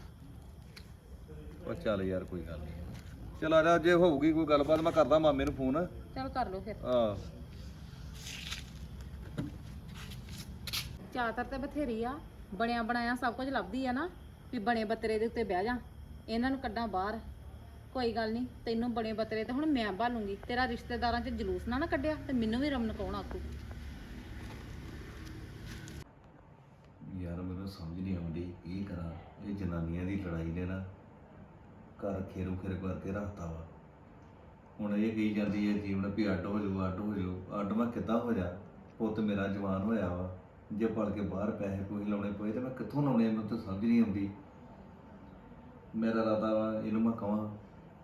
ਉਹ ਚੱਲ ਯਾਰ ਕੋਈ ਗੱਲ ਨਹੀਂ ਚਲ ਆ ਜਾ ਜੇ ਹੋਊਗੀ ਕੋਈ ਗੱਲਬਾਤ ਮੈਂ ਕਰਦਾ ਮਾਮੇ ਨੂੰ ਫੋਨ। ਚੱਲ ਕਰ ਲਓ ਫਿਰ। ਆ ਚਾਤਰ ਤੇ ਬਥੇਰੀ ਆ ਬਣਿਆ ਬਣਾਇਆ ਸਭ ਕੁਝ ਲੱਭਦੀ ਆ ਨਾ ਵੀ ਬਣੇ ਬੱਤਰੇ ਦੇ ਉੱਤੇ ਬਹਿ ਜਾ ਇਹਨਾਂ ਨੂੰ ਕੱਢਾਂ ਬਾਹਰ। ਕੋਈ ਗੱਲ ਨਹੀਂ ਤੈਨੂੰ ਬਣੇ ਬੱਤਰੇ ਤੇ ਹੁਣ ਮੈਂ ਭਾਲੂੰਗੀ ਤੇਰਾ ਰਿਸ਼ਤੇਦਾਰਾਂ 'ਚ ਜਲੂਸ ਨਾ ਨਾ ਕੱਢਿਆ ਤੇ ਮੈਨੂੰ ਵੀ ਰਮਨ ਕੌਣ ਆਖੂ। ਯਾਰ ਮੈਨੂੰ ਸਮਝ ਨਹੀਂ ਆਉਂਦੀ ਇਹ ਕਰਾਂ? ਇਹ ਜਨਾਨੀਆਂ ਦੀ ਲੜਾਈ ਨੇ ਨਾ, ਘਰ ਖੇਰੂ ਖੇਰ ਕਰਕੇ ਰੱਖਤਾ ਵਾ। ਹੁਣ ਇਹ ਕਹੀ ਜਾਂਦੀ ਹੈ, ਜੀਵਨ ਵੀ ਅੱਡ ਹੋ ਜਾਊ, ਅੱਡ ਹੋ ਜਾਊ। ਅੱਡ ਮੈਂ ਕਿੱਦਾਂ ਹੋ ਜਾ? ਪੁੱਤ ਮੇਰਾ ਜਵਾਨ ਹੋਇਆ ਵਾ। ਜੇ ਭਲ ਕੇ ਬਾਹਰ ਪੈਸੇ ਕੋਈ ਲਾਉਣੇ ਪਏ ਤੇ ਮੈਂ ਕਿੱਥੋਂ ਲਾਉਣੇ ਆ? ਮੈਨੂੰ ਤਾਂ ਸਮਝ ਨਹੀਂ ਆਉਂਦੀ। ਮੇਰਾ ਇਰਾਦਾ ਵਾ, ਇਹਨੂੰ ਮੈਂ ਕਹਾਂ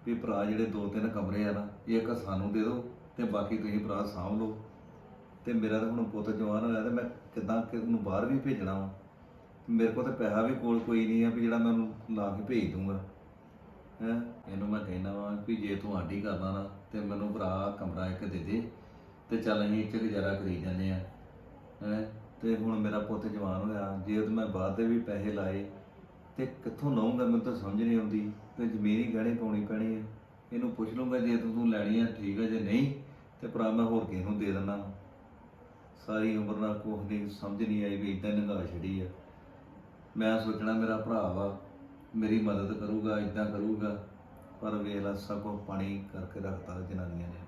ਵੀ ਭਰਾ ਜਿਹੜੇ ਦੋ ਤਿੰਨ ਕਮਰੇ ਆ ਨਾ, ਇੱਕ ਸਾਨੂੰ ਦੇ ਦਿਓ ਤੇ ਬਾਕੀ ਤੁਸੀਂ ਭਰਾ ਸਾਂਭ ਲਓ। ਤੇ ਮੇਰਾ ਤਾਂ ਹੁਣ ਪੁੱਤ ਜਵਾਨ ਹੋਇਆ ਤੇ ਮੈਂ ਕਿਦਾਂ ਕਿ ਉਹਨੂੰ ਬਾਹਰ ਵੀ ਭੇਜਣਾ ਵਾ? ਮੇਰੇ ਕੋਲ ਤਾਂ ਪੈਸਾ ਵੀ ਕੋਲ ਕੋਈ ਨਹੀਂ ਆ ਵੀ ਜਿਹੜਾ ਮੈਂ ਉਹਨੂੰ ਲਾ ਕੇ ਭੇਜ ਦੂੰਗਾ ਹੈ, ਇਹਨੂੰ ਮੈਂ ਕਹਿਣਾ ਵਾ ਵੀ ਜੇ ਤੂੰ ਆਡੀ ਕਰਦਾ ਨਾ, ਤੇ ਮੈਨੂੰ ਭਰਾ ਕਮਰਾ ਇੱਕ ਦੇ ਦੇ, ਤੇ ਚੱਲ ਅਸੀਂ ਇੱਥੇ ਗੁਜ਼ਾਰਾ ਕਰੀ ਜਾਂਦੇ ਆ। ਹੈ, ਤੇ ਹੁਣ ਮੇਰਾ ਪੁੱਤ ਜਵਾਨ ਹੋਇਆ, ਜੇ ਤੇ ਮੈਂ ਬਾਅਦ ਦੇ ਵੀ ਪੈਸੇ ਲਾਏ, ਤੇ ਕਿੱਥੋਂ ਲਵਾਂਗਾ ਮੈਨੂੰ ਤਾਂ ਸਮਝ ਨਹੀਂ ਆਉਂਦੀ, ਤੇ ਜ਼ਮੀਨ ਹੀ ਗਹਿਣੇ ਪਾਉਣੀ ਪੈਣੀ ਹੈ ਇਹਨੂੰ ਪੁੱਛ ਲੂੰਗਾ ਜੇ ਤੂੰ ਤੂੰ ਲੈਣੀ ਹੈ ਠੀਕ ਹੈ ਜੇ ਨਹੀਂ, ਤੇ ਭਰਾ ਮੈਂ ਹੋਰ ਕਿਸੇ ਨੂੰ ਦੇ ਦਿੰਦਾ। ਸਾਰੀ ਉਮਰ ਨਾਲ ਕੁਛ ਨਹੀਂ, ਸਮਝ ਨਹੀਂ ਆਈ ਵੀ ਇਦਾਂ ਨਿਗਾਹ ਛੜੀ ਆ। ਮੈਂ ਸੋਚਣਾ ਮੇਰਾ ਭਰਾ ਵਾ, ਮੇਰੀ ਮਦਦ ਕਰੂਗਾ ਇਦਾਂ ਕਰੂਗਾ, ਪਰ ਵੇਖ ਸਭ ਕੁਛ ਪਾਣੀ ਕਰਕੇ ਰੱਖਤਾ ਜਨਾਨੀਆਂ ਨੇ।